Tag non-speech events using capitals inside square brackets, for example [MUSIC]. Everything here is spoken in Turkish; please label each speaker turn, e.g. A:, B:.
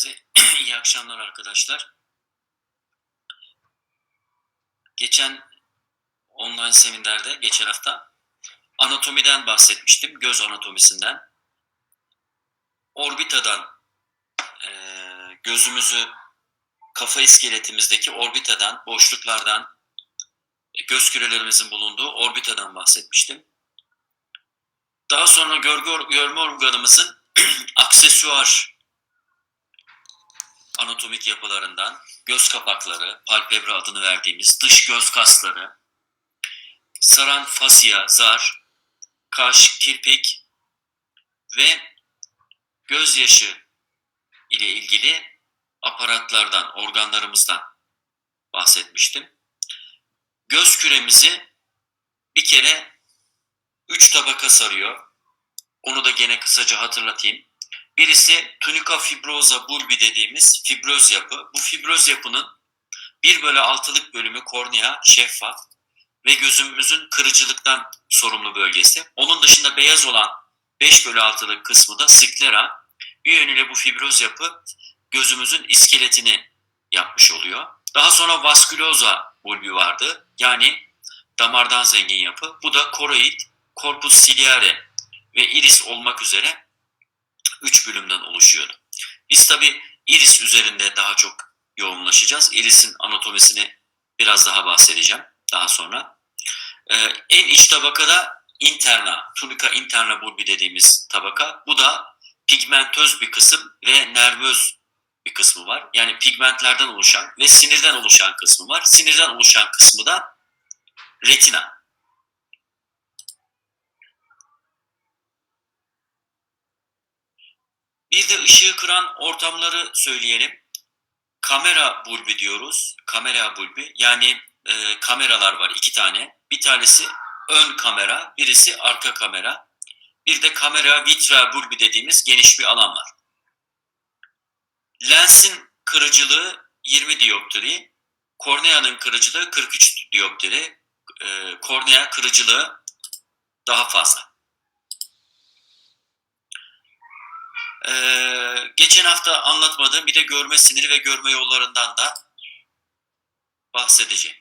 A: Hepinize [CLEARS THROAT] iyi akşamlar arkadaşlar. Geçen online seminerde, geçen hafta anatomiden bahsetmiştim. Göz anatomisinden. Orbitadan, eee, gözümüzü kafa iskeletimizdeki orbitadan, boşluklardan, göz kürelerimizin bulunduğu orbitadan bahsetmiştim. Daha sonra görgü, görme organımızın [CLEARS THROAT] aksesuar anatomik yapılarından göz kapakları, palpebra adını verdiğimiz dış göz kasları, saran fasya, zar, kaş, kirpik ve gözyaşı ile ilgili aparatlardan, organlarımızdan bahsetmiştim. Göz küremizi bir kere üç tabaka sarıyor. Onu da gene kısaca hatırlatayım. Birisi tunica fibrosa bulbi dediğimiz fibroz yapı. Bu fibroz yapının 1 bölü 6'lık bölümü kornea şeffaf ve gözümüzün kırıcılıktan sorumlu bölgesi. Onun dışında beyaz olan 5 bölü 6'lık kısmı da sklera. Bir yönüyle bu fibroz yapı gözümüzün iskeletini yapmış oluyor. Daha sonra vasküloza bulbi vardı. Yani damardan zengin yapı. Bu da koroid, corpus ciliare ve iris olmak üzere 3 bölümden oluşuyordu. Biz tabi iris üzerinde daha çok yoğunlaşacağız. Irisin anatomisini biraz daha bahsedeceğim daha sonra. Ee, en iç tabakada interna, tunica interna bulbi dediğimiz tabaka. Bu da pigmentöz bir kısım ve nervöz bir kısmı var. Yani pigmentlerden oluşan ve sinirden oluşan kısmı var. Sinirden oluşan kısmı da retina. Bir de ışığı kıran ortamları söyleyelim. Kamera bulbi diyoruz. Kamera bulbi. Yani e, kameralar var iki tane. Bir tanesi ön kamera, birisi arka kamera. Bir de kamera vitra bulbi dediğimiz geniş bir alan var. Lensin kırıcılığı 20 dioptri, korneanın kırıcılığı 43 dioptri. E, kornea kırıcılığı daha fazla. Ee, geçen hafta anlatmadığım bir de görme siniri ve görme yollarından da bahsedeceğim.